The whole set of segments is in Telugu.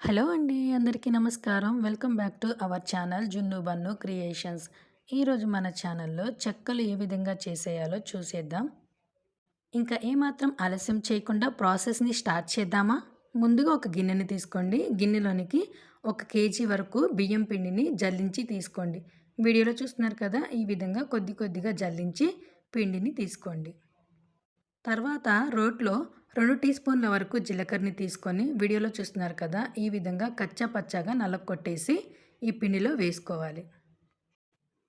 హలో అండి అందరికీ నమస్కారం. Welcome back to our channel Junnu Bannu creations. ఈరోజు మన ఛానల్లో చెక్కలు ఏ విధంగా చేసేయాలో చూసేద్దాం. ఇంకా ఏమాత్రం ఆలస్యం చేయకుండా ప్రాసెస్ని స్టార్ట్ చేద్దామా? ముందుగా ఒక గిన్నెని తీసుకోండి. గిన్నెలోనికి ఒక కేజీ వరకు బియ్యం పిండిని జల్లించి తీసుకోండి. వీడియోలో చూస్తున్నారు కదా ఈ విధంగా కొద్ది కొద్దిగా జల్లించి పిండిని తీసుకోండి. తర్వాత రోట్లో రెండు టీ స్పూన్ల వరకు జీలకర్రని తీసుకొని వీడియోలో చూస్తున్నారు కదా ఈ విధంగా కచ్చా పచ్చగా నలగొట్టేసి ఈ పిండిలో వేసుకోవాలి.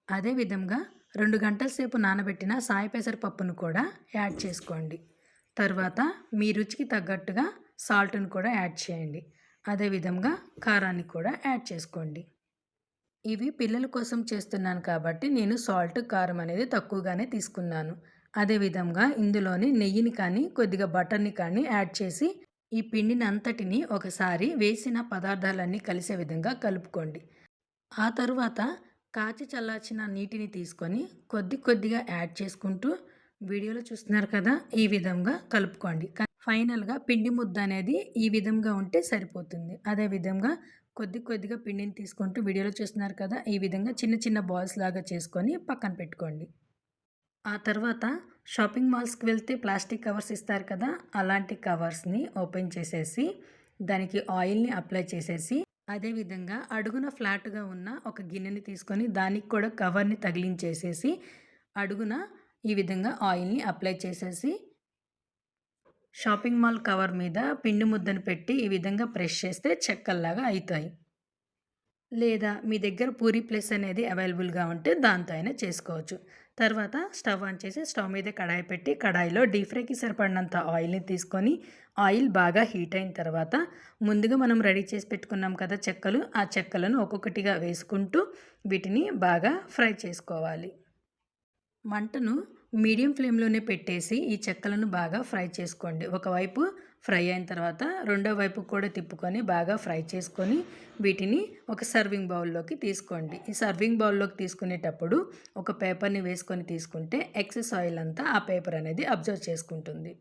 అదేవిధంగా రెండు గంటల సేపు నానబెట్టిన సాయి పెసరపప్పును కూడా యాడ్ చేసుకోండి. తర్వాత మీ రుచికి తగ్గట్టుగా సాల్ట్ను కూడా యాడ్ చేయండి. అదేవిధంగా కారాన్ని కూడా యాడ్ చేసుకోండి. ఇవి పిల్లల కోసం చేస్తున్నాను కాబట్టి నేను సాల్ట్ కారం అనేది తక్కువగానే తీసుకున్నాను. అదేవిధంగా ఇందులోని నెయ్యిని కానీ కొద్దిగా బటర్ని కానీ యాడ్ చేసి ఈ పిండిని అంతటిని ఒకసారి వేసిన పదార్థాలన్నీ కలిసే విధంగా కలుపుకోండి. ఆ తరువాత కాచి చల్లార్చిన నీటిని తీసుకొని కొద్ది కొద్దిగా యాడ్ చేసుకుంటూ వీడియోలో చూస్తున్నారు కదా ఈ విధంగా కలుపుకోండి. ఫైనల్గా పిండి ముద్ద అనేది ఈ విధంగా ఉంటే సరిపోతుంది. అదే విధంగా కొద్ది కొద్దిగా పిండిని తీసుకుంటూ వీడియోలో చూస్తున్నారు కదా ఈ విధంగా చిన్న చిన్న బాల్స్ లాగా చేసుకొని పక్కన పెట్టుకోండి. ఆ తర్వాత షాపింగ్ మాల్స్కి వెళ్తే ప్లాస్టిక్ కవర్స్ ఇస్తారు కదా అలాంటి కవర్స్ని ఓపెన్ చేసేసి దానికి ఆయిల్ని అప్లై చేసేసి అదేవిధంగా అడుగున ఫ్లాట్గా ఉన్న ఒక గిన్నెని తీసుకొని దానికి కూడా కవర్ని తగిలించేసేసి అడుగున ఈ విధంగా ఆయిల్ని అప్లై చేసేసి షాపింగ్ మాల్ కవర్ మీద పిండి ముద్దను పెట్టి ఈ విధంగా ప్రెస్ చేస్తే చెక్కల్లాగా అవుతాయి లేదా మీ దగ్గర పూరి ప్లస్ అనేది అవైలబుల్గా ఉంటే దాంతో అయినా చేసుకోవచ్చు. తర్వాత స్టవ్ ఆన్ చేసి స్టవ్ మీద కడాయి పెట్టి కడాయిలో డీప్ ఫ్రైకి సరిపడినంత ఆయిల్ని తీసుకొని ఆయిల్ బాగా హీట్ అయిన తర్వాత ముందుగా మనం రెడీ చేసి పెట్టుకున్నాం కదా చెక్కలు ఆ చెక్కలను ఒక్కొక్కటిగా వేసుకుంటూ వీటిని బాగా ఫ్రై చేసుకోవాలి. మంటను మీడియం ఫ్లేమ్లోనే పెట్టేసి ఈ చెక్కలను బాగా ఫ్రై చేసుకోండి. ఒకవైపు ఫ్రై అయిన తర్వాత రెండో వైపు కూడా తిప్పుకొని బాగా ఫ్రై చేసుకొని వీటిని ఒక సర్వింగ్ బౌల్లోకి తీసుకోండి. ఈ సర్వింగ్ బౌల్లోకి తీసుకునేటప్పుడు ఒక పేపర్ని వేసుకొని తీసుకుంటే ఎక్సెస్ ఆయిల్ అంతా ఆ పేపర్ అనేది అబ్జర్వ్ చేసుకుంటుంది.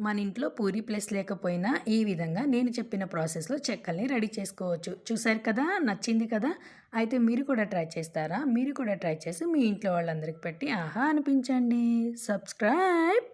మన ఇంట్లో పూరి ప్లేస్ లేకపోయినా ఈ విధంగా నేను చెప్పిన ప్రాసెస్లో చెక్కల్ని రెడీ చేసుకోవచ్చు. చూసారు కదా? నచ్చింది కదా? అయితే మీరు కూడా ట్రై చేస్తారా? మీరు కూడా ట్రై చేసి మీ ఇంట్లో వాళ్ళందరికీ పెట్టి ఆహా అనిపించండి. సబ్స్క్రైబ్!